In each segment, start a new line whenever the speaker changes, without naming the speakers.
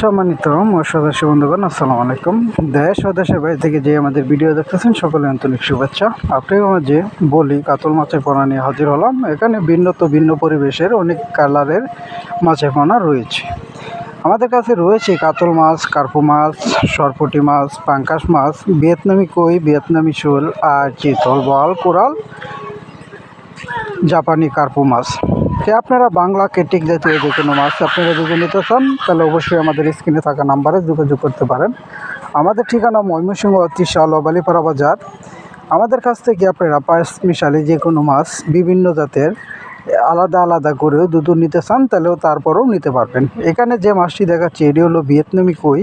সম্মানিত সদস্য বন্ধুগণ, আসসালামু আলাইকুম। দেশ ও দেশের বাইরে থেকে যে আমাদের ভিডিও দেখতেছেন সকলে আন্তরিক শুভেচ্ছা। আপনাদের যে বলি, কাতল মাছের পোনা নিয়ে হাজির হলাম। এখানে ভিন্ন তো ভিন্ন পরিবেশের অনেক কালারের মাছের পোনা রয়েছে। আমাদের কাছে রয়েছে কাতল মাছ, কার্পু মাছ, সরপুটি মাছ, পাঙ্কাশ মাছ, ভিয়েতনামি কই, ভিয়েতনামি শোল আর চিতল বল, কোরাল জাপানি কার্পু মাছ। যে আপনারা বাংলা কেটিক জাতীয় যে কোনো মাছ আপনারা যদি নিতে চান, তাহলে অবশ্যই আমাদের স্ক্রিনে থাকা নাম্বারে যোগাযোগ করতে পারেন। আমাদের ঠিকানা ময়মনসিংহ ও বালিপাড়া বাজার। আমাদের কাছ থেকে আপনারা পাঁচ মিশালি যে কোনো মাছ, বিভিন্ন জাতের, আলাদা আলাদা করেও দুটো নিতে চান, তাহলেও তারপরেও নিতে পারবেন। এখানে যে মাছটি দেখাচ্ছি, এটি হলো ভিয়েতনামি কই।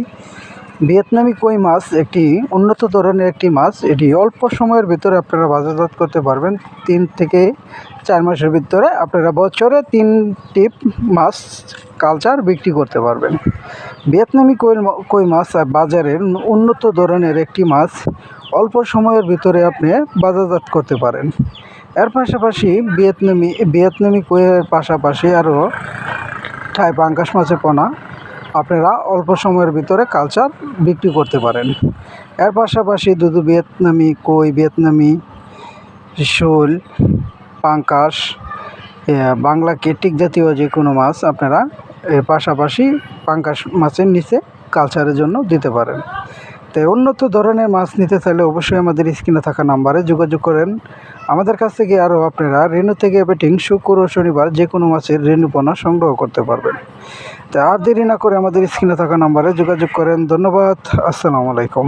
ভিয়েতনামি কই মাছ একটি উন্নত ধরনের একটি মাছ। এটি অল্প সময়ের ভিতরে আপনারা বাজারজাত করতে পারবেন। তিন থেকে চার মাসের ভিতরে আপনারা বছরে তিন টিপ মাছ কালচার বিক্রি করতে পারবেন। ভিয়েতনামি কই কই মাছ বাজারের উন্নত ধরনের একটি মাছ। অল্প সময়ের ভিতরে আপনি বাজারজাত করতে পারেন। এর পাশাপাশি ভিয়েতনামি ভিয়েতনামি কইয়ের পাশাপাশি আরও ঠাই পাঙ্কাশ মাছের পোনা আপনারা অল্প সময়ের ভিতরে কালচার বিক্রি করতে পারেন। এর পাশাপাশি দুধু ভিয়েতনামি, কই ভিয়েতনামি, শোল, পাঙ্কাশ বাংলা কেটিক জাতীয় যে কোনো মাছ আপনারা এর পাশাপাশি পাঙ্কাশ মাছের নিচে কালচারের জন্য দিতে পারেন। তাই উন্নত ধরনের মাছ নিতে চাইলে অবশ্যই আমাদের স্ক্রিনে থাকা নাম্বারে যোগাযোগ করেন। আমাদের কাছ থেকে আরও আপনারা রেণু থেকে ব্যাটিং, শুক্র ও শনিবার যে কোনো মাছের রেণুপনা সংগ্রহ করতে পারবেন। তাই আর দেরি না করে আমাদের স্ক্রিনে থাকা নাম্বারে যোগাযোগ করেন। ধন্যবাদ। আসসালামু আলাইকুম।